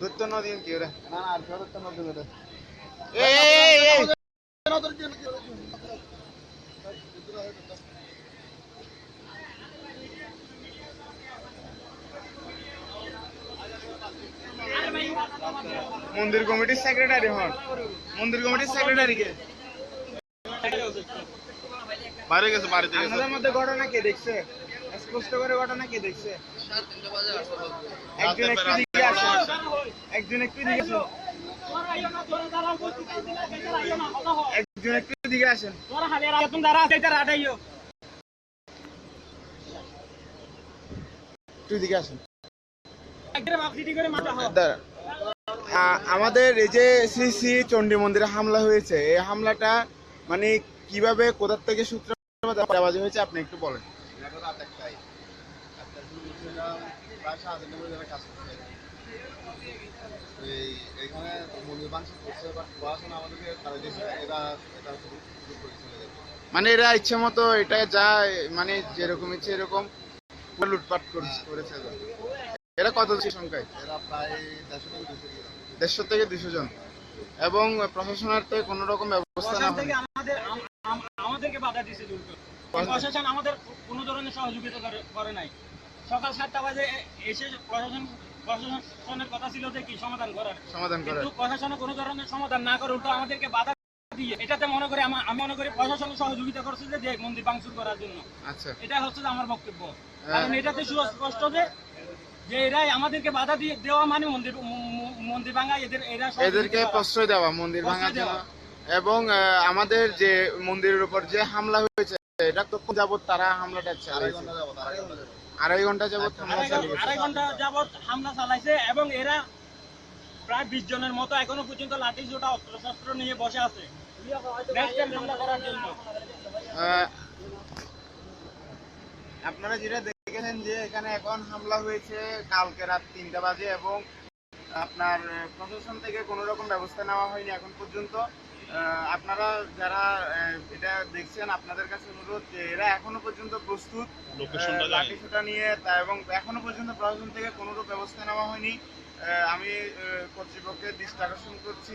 দুধ তো নদী কি রে না না আর ফেরত তো নদী বেরো এই এই এই, এই মন্দির কমিটির সেক্রেটারি হন। মন্দির কমিটির সেক্রেটারি কে? বাইরে গেছে বাড়িতে গেছে। আপনাদের মধ্যে ঘটনা কে দেখছে? স্পষ্ট করে ঘটনা কে দেখছে? একজন একটু দিকে আসেন একজন একটু দিকে আসেন একজন একটু দিকে আসেন। একটু দিকে আসেন। দাঁড়া। আমাদের এই যে শ্রী শ্রী চণ্ডী মন্দিরে হামলা হয়েছে, এই হামলাটা মানে কীভাবে, কোথা থেকে সূত্রপাত হয়েছে আপনি একটু বলেন মানে এরা ইচ্ছে মতো এটা যা মানে যেরকম ইচ্ছে এরকম লুটপাট করেছে এরা। কত সংখ্যায় এরা প্রায় দেড়শো থেকে দেড়শো থেকে দুশো জন। এবং প্রশাসনের থেকে কোনো রকম ব্যবস্থা না হয় আমাদেরকে বাধা দিছে প্রশাসন আমাদের কোনো ধরনের সহযোগিতা করে- করে নাই। সকাল সাতটা বাজে এসে প্রশাসন প্রশাসনের কথা ছিল যে কি সমাধান করার। সমাধান কিন্তু প্রশাসনে কোনো ধরনের সমাধান না করে উল্টো আমাদেরকে বাধা দিয়ে এটাতে মনে করি আমি মনে করি প্রশাসন সহযোগিতা করছে যে মন্দির ভাঙচুর করার জন্য। আচ্ছা। এটা হচ্ছে যে আমার বক্তব্য। কারণ এটাতে সুস্পষ্ট যে যে এরাই আমাদেরকে বাধা দিয়ে দেওয়া মানে মন্দির ম- ম- মন্দির ভাঙা এদের এরা এদেরকে প্রশ্রয় দেওয়া মন্দির প্রশ্রয় ভাঙার জন্য দেওয়া। এবং আমাদের যে মন্দিরের উপর যে হামলা হয়েছে এটা তো যাবত তারা হামলাটা চালিয়েছে আড়াই ঘণ্টা যাবত হামলা চালিয়েছে। আড়াই ঘণ্টা হামলা চালাইছে এবং এরা প্রায় বিশ জনের মতো এখনও পর্যন্ত লাঠি ছোটা অস্ত্রশস্ত্র নিয়ে বসে আছে। হামলা করার জন্য। আপনারা যেটা দেখেছেন যে এখানে এখন হামলা হয়েছে কালকে রাত তিনটা বাজে এবং আপনার প্রশাসন থেকে কোনো রকম ব্যবস্থা নেওয়া হয়নি এখন পর্যন্ত। আহ, আপনারা যারা এটা দেখছেন আপনাদের কাছে অনুরোধ যে এরা এখনও পর্যন্ত প্রস্তুত লাঠিসোটা নিয়ে তা এবং এখনও পর্যন্ত প্রশাসন থেকে কোনো রকম ব্যবস্থা নেওয়া হয়নি। আমি কর্তৃপক্ষের দৃষ্টি আকর্ষণ করছি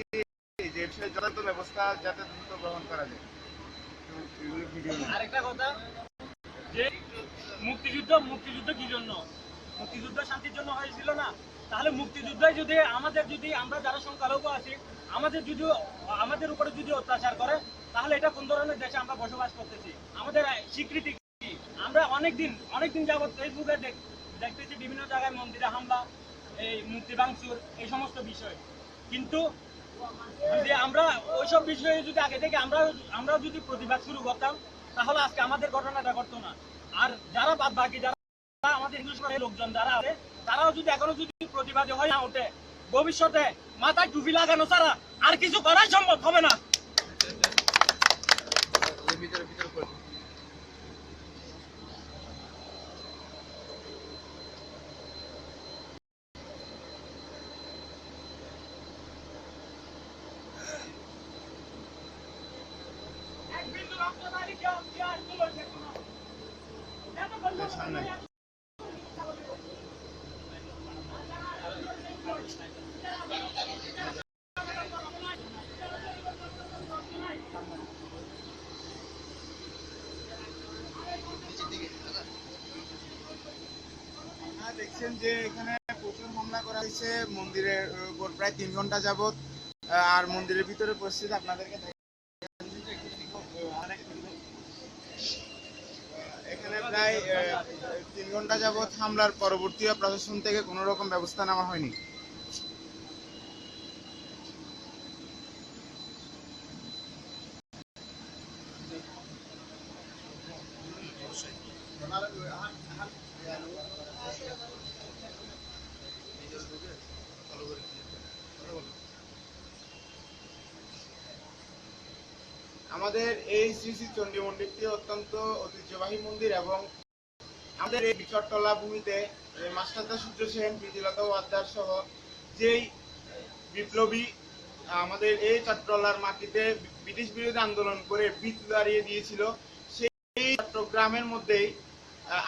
যে বিষয়ে যথাযথ ব্যবস্থা যাতে দ্রুত গ্রহণ করা যায়। আরেকটা কথা যে মুক্তিযুদ্ধ মুক্তিযুদ্ধ কি জন্য? মুক্তিযুদ্ধ শান্তির জন্য হয়েছিল না? তাহলে মুক্তিযুদ্ধই যদি আমাদের যদি আমরা যারা সংখ্যালঘু আছি, আমাদের যদি, আমাদের উপরে যদি অত্যাচার করে, তাহলে এটা কোন ধরনের দেশে আমরা বসবাস করতেছি? আমাদের স্বীকৃতি আমরা অনেকদিন অনেকদিন যাবত ফেসবুকে দেখ- দেখতেছি বিভিন্ন জায়গায় মন্দিরে হামলা, এই মুক্তি ভাঙচুর, এই সমস্ত বিষয়। কিন্তু যদি আমরা ওইসব বিষয়ে যদি আগে থেকে আমরা আমরা যদি প্রতিবাদ শুরু করতাম, তাহলে আজকে আমাদের ঘটনাটা ঘটতো না। বাকি যারা আমাদের ইংলিশ করে লোকজন যারা আছে, তারাও যদি এখনও যদি প্রতিবাদী হয় না ওঠে, ভবিষ্যতে মাথায় টুপি লাগানো ছাড়া আর কিছু করাই সম্ভব হবে না। এর ভিতরে দেখছেন যে এখানে প্রচুর হামলা করা হয়েছে। মন্দিরের উপর প্রায় তিন ঘণ্টা যাবত আর মন্দিরের ভিতরে পরিস্থিতি আপনাদেরকে দেখাচ্ছি। এখানে প্রায় তিন ঘণ্টা যাবৎ হামলার পরবর্তী প্রশাসন থেকে কোনো রকম ব্যবস্থা নেওয়া হয়নি। আমাদের এই শ্রী শ্রী চণ্ডী মন্দিরটি অত্যন্ত ঐতিহ্যবাহী মন্দির এবং আমাদের এই বিচট্টলা ভূমিতে মাস্টারদা সূর্য সেন প্রীতিলতা ওয়াদ্দার সহ যেই বিপ্লবী আমাদের এই চট্টলার মাটিতে ব্রিটিশ বিরোধী আন্দোলন করে বিট দাঁড়িয়ে দিয়েছিল, সেই চট্টগ্রামের মধ্যেই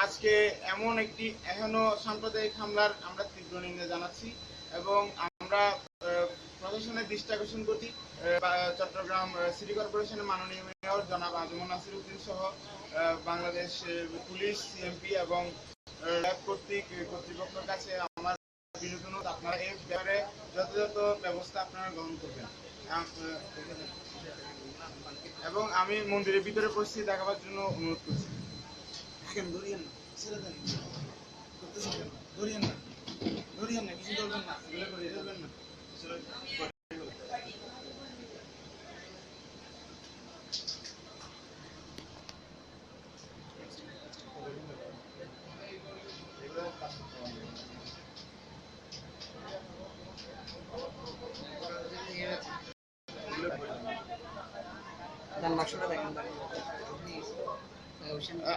আজকে এমন একটি এখনও সাম্প্রদায়িক হামলার আমরা তীব্র নিন্দা জানাচ্ছি এবং আমরা প্রশাসনের দৃষ্টি আকর্ষণ করছি। চট্টগ্রাম সিটি কর্পোরেশনের মাননীয় মেয়র জনাব আজমন নাসির উদ্দিন সহ বাংলাদেশ পুলিশ সিএমপি এবং কর্তৃক, কর্তৃপক্ষের কাছে আমার বিনোদন আপনারা এই ব্যাপারে যথাযথ ব্যবস্থা আপনারা গ্রহণ করবেন। এবং আমি মন্দিরের ভিতরে পরিস্থিতি দেখাবার জন্য অনুরোধ করছি দেখেন ধরিয়েন না ছেড়ে দেন করতেছেন কেন? ধরিয়েন না ধরিয়েন না কিছু ধরবেন না এগুলো করে ধরবেন না দান বাক্সটা দেখেন আহ,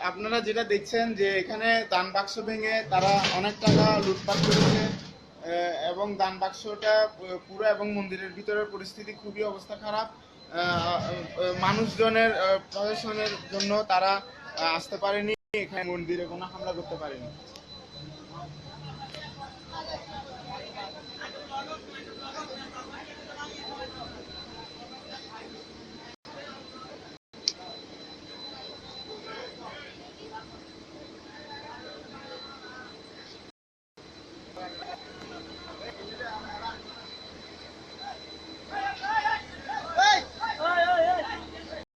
আপনারা যেটা দেখছেন যে এখানে দান বাক্স ভেঙে তারা অনেক টাকা লুটপাট করেছে। এবং দান বাক্সটা পুরো এবং মন্দিরের ভিতরের পরিস্থিতি খুবই অবস্থা খারাপ। মানুষজনের প্রশাসনের জন্য তারা আসতে পারেনি, এখানে মন্দিরে কোনো হামলা করতে পারেনি।